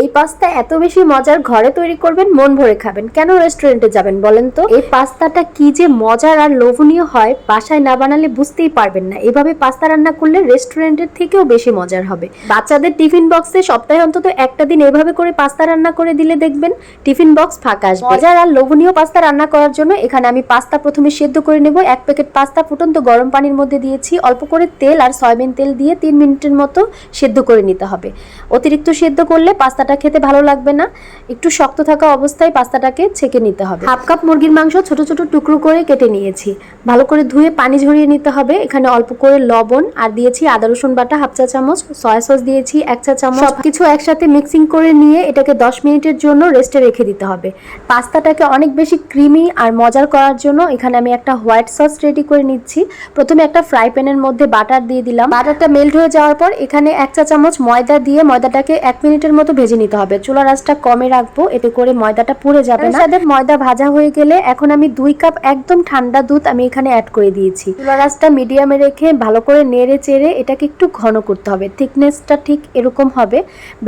এই পাস্তা এত বেশি মজার ঘরে তৈরি করবেন, মন ভরে খাবেন। কেন রেস্টুরেন্টে যাবেন বলেন তো? এই পাস্তাটা কি যে মজার আর লোভনীয় হয়, বাসায় না বানালে বুঝতেই পারবেন না। এভাবে পাস্তা রান্না করলে রেস্টুরেন্টের থেকেও বেশি মজার হবে। বাচ্চাদের টিফিন বক্সে সপ্তাহে অন্তত একটা দিন এভাবে করে পাস্তা রান্না করে দিলে দেখবেন টিফিন বক্স ফাঁকা আসবে। মজার আর লোভনীয় পাস্তা রান্না করার জন্য এখানে আমি পাস্তা প্রথমে সেদ্ধ করে নেব। এক প্যাকেট পাস্তা ফুটন্ত গরম পানির মধ্যে দিয়েছি। অল্প করে তেল আর সয়াবিন তেল দিয়ে তিন মিনিটের মতো সেদ্ধ করে নিতে হবে। অতিরিক্ত সেদ্ধ করলে পাস্তাটা খেতে ভালো লাগবে না। একটু শক্ত থাকা অবস্থায় পাস্তাটাকে ছেঁকে নিতে হবে। হাফ কাপ মুরগির মাংস ছোট ছোট টুকরো করে কেটে নিয়েছি। ভালো করে ধুয়ে পানি ঝরিয়ে নিতে হবে। এখানে অল্প করে লবণ আর দিয়েছি আদা, রসুন বাটা, হাফ চা চামচ, সয়া সস দিয়েছি এক চা চামচ। সবকিছু একসাথে মিক্সিং করে নিয়ে এটাকে দশ মিনিটের জন্য রেস্টে রেখে দিতে হবে। পাস্তাটাকে অনেক বেশি ক্রিমি আর মজার করার জন্য এখানে আমি একটা হোয়াইট সস রেডি করে নিচ্ছি। প্রথমে একটা ফ্রাই প্যানের মধ্যে বাটার দিয়ে দিলাম। বাটারটা মেল্ট হয়ে যাওয়ার পর এখানে এক চা চামচ ময়দা দিয়ে ময়দাটাকে এক মিনিটের মতো ভেজে নিতে হবে। চুলা রাসটা কমে রাখব, এতে করে ময়দাটা পুড়ে যাবে না। সাথে ময়দা ভাজা হয়ে গেলে এখন আমি দুই কাপ একদম ঠান্ডা দুধ আমি এখানে অ্যাড করে দিয়েছি। চুলা রাসটা মিডিয়ামে রেখে ভালো করে নেড়ে চেড়ে এটাকে একটু ঘন করতে হবে। থিকনেসটা ঠিক এরকম হবে।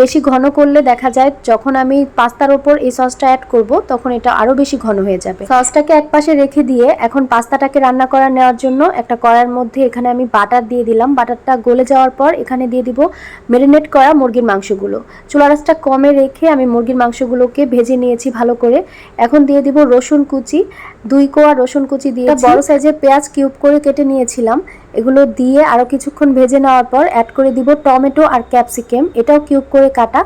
বেশি ঘন করলে দেখা যায় যখন আমি পাস্তার ওপর এই সসটা অ্যাড করব, তখন এটা আরও বেশি ঘন হয়ে যাবে। সসটাকে এক পাশে রেখে দিয়ে এখন পাস্তাটাকে রান্না করা নেওয়ার জন্য একটা কড়ার মধ্যে এখানে আমি বাটার দিয়ে দিলাম। বাটারটা গলে যাওয়ার পর এখানে দিয়ে দিব মেরিনেট করা মুরগির মাংসগুলো। চুলা রাসটা কমে রেখে আমি মুরগির মাংসগুলোকে ভেজে নিয়েছি ভালো করে। এখন দিয়ে দিব রসুন কুচি। দুই কোয়া রসুন কুচি দিয়ে বড় সাইজের পেঁয়াজ কিউব করে কেটে নিয়েছিলাম। এগুলো দিয়ে আরও কিছুক্ষণ ভেজে নেওয়ার পর অ্যাড করে দিব টমেটো আর ক্যাপসিকাম। এটাও কিউব করে কাটা।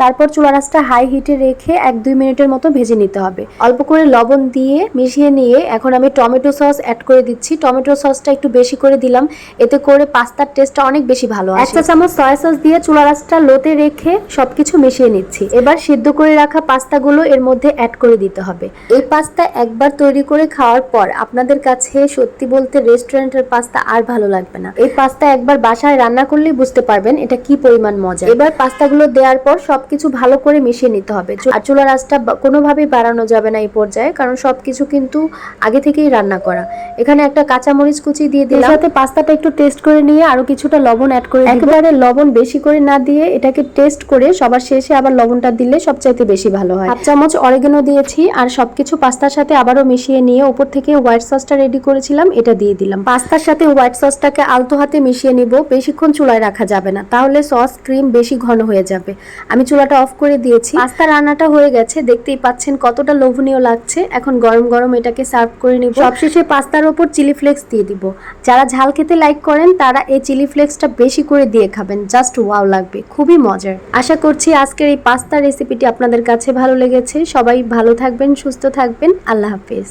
তারপর চুলা রাসটা হাই হিটে রেখে এক দুই মিনিটের মতো ভেজে নিতে হবে। অল্প করে লবণ দিয়ে মিশিয়ে নিয়ে এখন আমি টমেটো সস অ্যাড করে দিচ্ছি। টমেটো সসটা একটু বেশি করে দিলাম। এতে করে পাস্তার টেস্টটা অনেক বেশি ভালো আসে। একটা চামচ সয়া সস দিয়ে চুলা রাসটা লোতে রেখে সবকিছু মিশিয়ে নিচ্ছি। এবার সিদ্ধ করে রাখা পাস্তাগুলো এর মধ্যে অ্যাড করে দিতে হবে। এই পাস্তা একবার তৈরি করে খাওয়ার পর আপনাদের কাছে সত্যি বলতে রেস্টুরেন্টের পাস্তা আর ভালো লাগবে না। এই পাস্তা একবার বাসায় রান্না করলেই বুঝতে পারবেন এটা কি পরিমাণ মজা। এবার পাস্তাগুলো দেওয়ার পর সবকিছু ভালো করে মিশিয়ে নিতে হবে। আর চুলার আঁচটা কোনোভাবেই বাড়ানো যাবে না এই পর্যায়ে কারণ সবকিছু কিন্তু আগে থেকেই রান্না করা। এখানে একটা কাঁচামরিচ কুচি দিয়ে দিলাম। সাথে পাস্তাটা একটু টেস্ট করে নিয়ে আরও কিছুটা লবণ অ্যাড করে একেবারে লবণ বেশি করে না দিয়ে এটাকে টেস্ট করে সবার শেষে আবার লবণটা দিলে সবচাইতে বেশি ভালো হয়। হাফ চামচ অরেগানো দিয়েছি আর সবকিছু পাস্তার সাথে আবারও মিশিয়ে নিয়ে উপর থেকে হোয়াইট সসটা রেডি করেছিলাম এটা দিয়ে দিলাম। পাস্তার সাথে হোয়াইট সসটাকে আলতো হাতে মিশিয়ে নিব বেশিক্ষণ চুলায় রাখা যাবে না তাহলে সস ক্রিম বেশি ঘন হয়ে যাবে। আমি চুলাটা অফ করে দিয়েছি। পাস্তা রান্নাটা হয়ে গেছে, দেখতেই পাচ্ছেন কতটা লোভনীয় লাগছে। এখন গরম গরম এটাকে সার্ভ করে নিব। সবশেষে পাস্তার ওপর চিলি ফ্লেক্স দিয়ে দিব। যারা ঝাল খেতে লাইক করেন, তারা এই চিলি ফ্লেক্সটা বেশি করে দিয়ে খাবেন। জাস্ট ওয়াও লাগবে, খুবই মজার। আশা করছি আজকের এই পাস্তা রেসিপিটি আপনাদের কাছে ভালো লেগেছে। সবাই ভালো থাকবেন, সুস্থ থাকবেন। আল্লাহ হাফেজ।